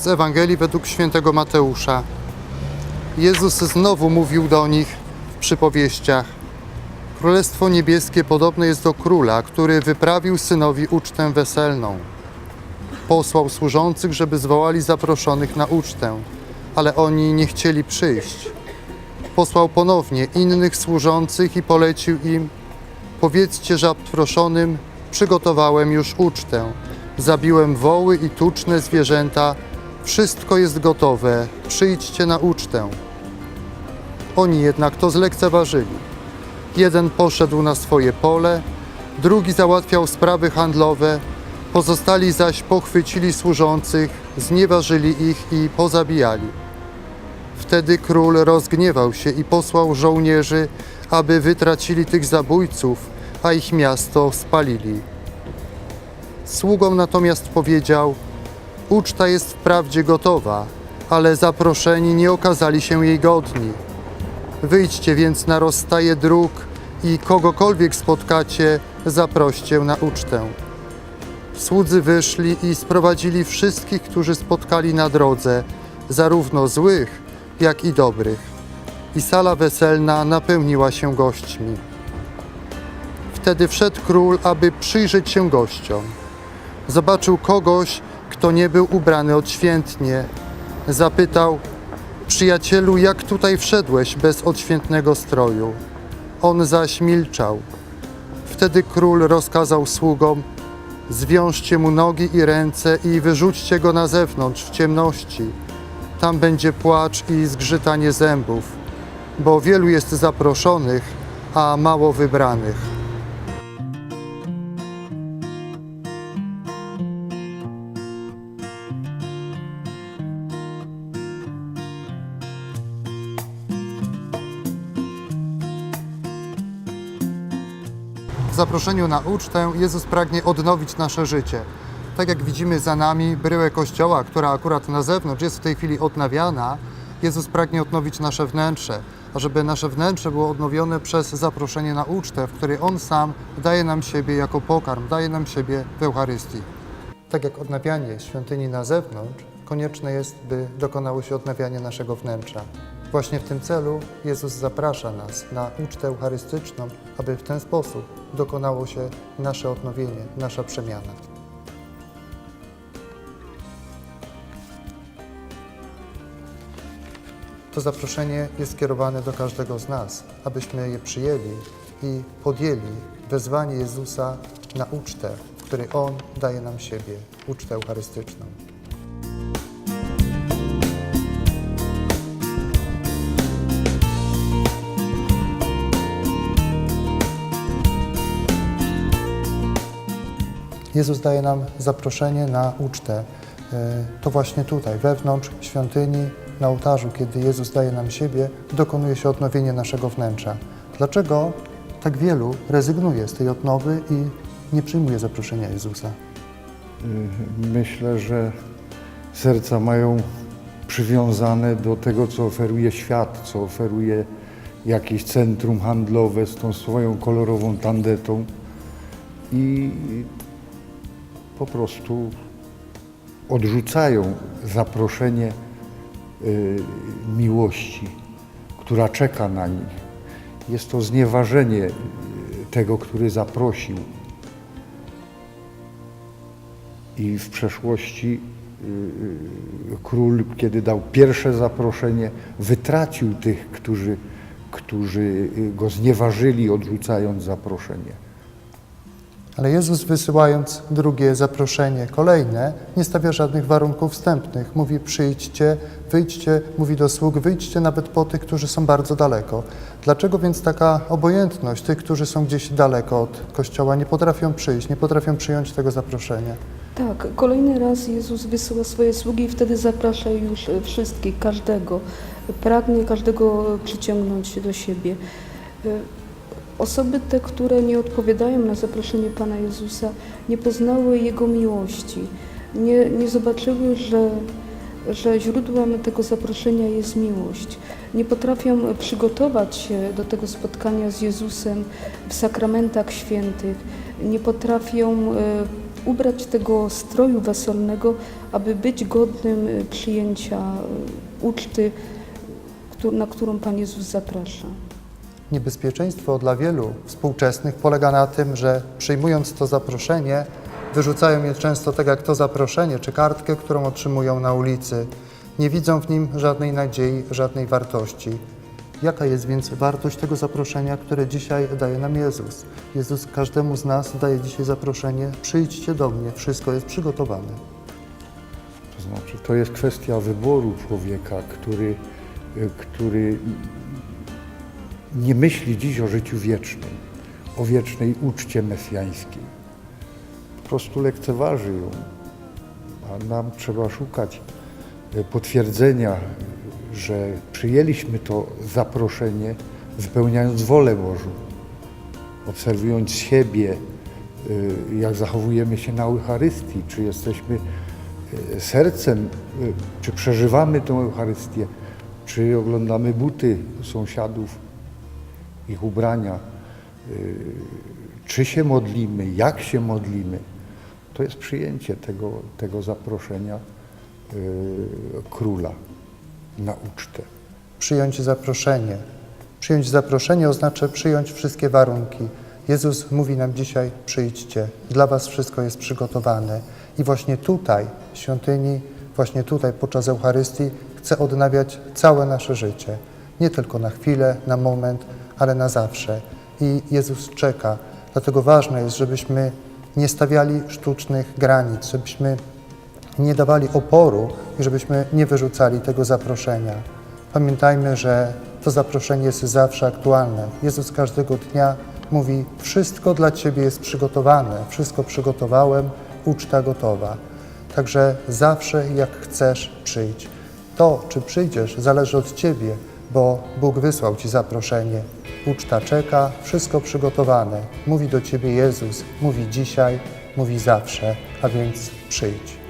Z Ewangelii według świętego Mateusza. Jezus znowu mówił do nich w przypowieściach. Królestwo niebieskie podobne jest do króla, który wyprawił synowi ucztę weselną. Posłał służących, żeby zwołali zaproszonych na ucztę, ale oni nie chcieli przyjść. Posłał ponownie innych służących i polecił im: Powiedzcie zaproszonym, przygotowałem już ucztę. Zabiłem woły i tuczne zwierzęta. Wszystko jest gotowe. Przyjdźcie na ucztę. Oni jednak to zlekceważyli. Jeden poszedł na swoje pole, drugi załatwiał sprawy handlowe, pozostali zaś pochwycili służących, znieważyli ich i pozabijali. Wtedy król rozgniewał się i posłał żołnierzy, aby wytracili tych zabójców, a ich miasto spalili. Sługom natomiast powiedział: Uczta jest wprawdzie gotowa, ale zaproszeni nie okazali się jej godni. Wyjdźcie więc na rozstaje dróg i kogokolwiek spotkacie, zaproście na ucztę. Słudzy wyszli i sprowadzili wszystkich, którzy spotkali na drodze, zarówno złych, jak i dobrych. I sala weselna napełniła się gośćmi. Wtedy wszedł król, aby przyjrzeć się gościom. Zobaczył kogoś, kto nie był ubrany odświętnie. Zapytał: Przyjacielu, jak tutaj wszedłeś bez odświętnego stroju? On zaś milczał. Wtedy król rozkazał sługom: Zwiążcie mu nogi i ręce i wyrzućcie go na zewnątrz w ciemności. Tam będzie płacz i zgrzytanie zębów, bo wielu jest zaproszonych, a mało wybranych. Zaproszeniu na ucztę Jezus pragnie odnowić nasze życie. Tak jak widzimy za nami bryłę kościoła, która akurat na zewnątrz jest w tej chwili odnawiana, Jezus pragnie odnowić nasze wnętrze, a żeby nasze wnętrze było odnowione przez zaproszenie na ucztę, w której On sam daje nam siebie jako pokarm, daje nam siebie w Eucharystii. Tak jak odnawianie świątyni na zewnątrz, konieczne jest, by dokonało się odnawianie naszego wnętrza. Właśnie w tym celu Jezus zaprasza nas na ucztę eucharystyczną, aby w ten sposób dokonało się nasze odnowienie, nasza przemiana. To zaproszenie jest skierowane do każdego z nas, abyśmy je przyjęli i podjęli wezwanie Jezusa na ucztę, w której On daje nam siebie, ucztę eucharystyczną. Jezus daje nam zaproszenie na ucztę. E, To właśnie tutaj, wewnątrz świątyni, na ołtarzu, kiedy Jezus daje nam siebie, dokonuje się odnowienie naszego wnętrza. Dlaczego tak wielu rezygnuje z tej odnowy i nie przyjmuje zaproszenia Jezusa? Myślę, że serca mają przywiązane do tego, co oferuje świat, co oferuje jakieś centrum handlowe z tą swoją kolorową tandetą i po prostu odrzucają zaproszenie y, miłości, która czeka na nich. Jest to znieważenie y, tego, który zaprosił. I w przeszłości y, król, kiedy dał pierwsze zaproszenie, wytracił tych, którzy, którzy go znieważyli, odrzucając zaproszenie. Ale Jezus wysyłając drugie zaproszenie, kolejne, nie stawia żadnych warunków wstępnych. Mówi przyjdźcie, wyjdźcie, mówi do sług, wyjdźcie nawet po tych, którzy są bardzo daleko. Dlaczego więc taka obojętność tych, którzy są gdzieś daleko od Kościoła, nie potrafią przyjść, nie potrafią przyjąć tego zaproszenia? Tak, kolejny raz Jezus wysyła swoje sługi i wtedy zaprasza już wszystkich, każdego. Pragnie każdego przyciągnąć do siebie. E, Osoby te, które nie odpowiadają na zaproszenie Pana Jezusa, nie poznały Jego miłości, nie, nie zobaczyły, że, że źródłem tego zaproszenia jest miłość. Nie potrafią przygotować się do tego spotkania z Jezusem w sakramentach świętych, nie potrafią e, ubrać tego stroju weselnego, aby być godnym y, przyjęcia y, uczty, na którą Pan Jezus zaprasza. Niebezpieczeństwo dla wielu współczesnych polega na tym, że przyjmując to zaproszenie, wyrzucają je często tak jak to zaproszenie czy kartkę, którą otrzymują na ulicy. Nie widzą w nim żadnej nadziei, żadnej wartości. Jaka jest więc wartość tego zaproszenia, które dzisiaj daje nam Jezus? Jezus każdemu z nas daje dzisiaj zaproszenie: przyjdźcie do mnie, wszystko jest przygotowane. To znaczy, to jest kwestia wyboru człowieka, który, który nie myśli dziś o życiu wiecznym, o wiecznej uczcie mesjańskiej. Po prostu lekceważy ją, a nam trzeba szukać y, potwierdzenia, że przyjęliśmy to zaproszenie, wypełniając wolę Bożą, obserwując siebie, y, jak zachowujemy się na Eucharystii, czy jesteśmy y, sercem, czy przeżywamy tę Eucharystię, czy oglądamy buty sąsiadów, ich ubrania, y, czy się modlimy, jak się modlimy. To jest przyjęcie tego, tego zaproszenia y, króla na ucztę. przyjąć zaproszenie. Przyjąć zaproszenie oznacza przyjąć wszystkie warunki. Jezus mówi nam dzisiaj: przyjdźcie, dla Was wszystko jest przygotowane. I właśnie tutaj, w świątyni, właśnie tutaj podczas Eucharystii, chce odnawiać całe nasze życie. Nie tylko na chwilę, na moment, ale na zawsze. I Jezus czeka. Dlatego ważne jest, żebyśmy nie stawiali sztucznych granic, żebyśmy nie dawali oporu i żebyśmy nie wyrzucali tego zaproszenia. Pamiętajmy, że to zaproszenie jest zawsze aktualne. Jezus każdego dnia mówi: Wszystko dla Ciebie jest przygotowane, wszystko przygotowałem, uczta gotowa. Także zawsze, jak chcesz, przyjdź. To, czy przyjdziesz, zależy od Ciebie, bo Bóg wysłał Ci zaproszenie. Uczta czeka, wszystko przygotowane. Mówi do Ciebie Jezus, mówi dzisiaj, mówi zawsze, a więc przyjdź.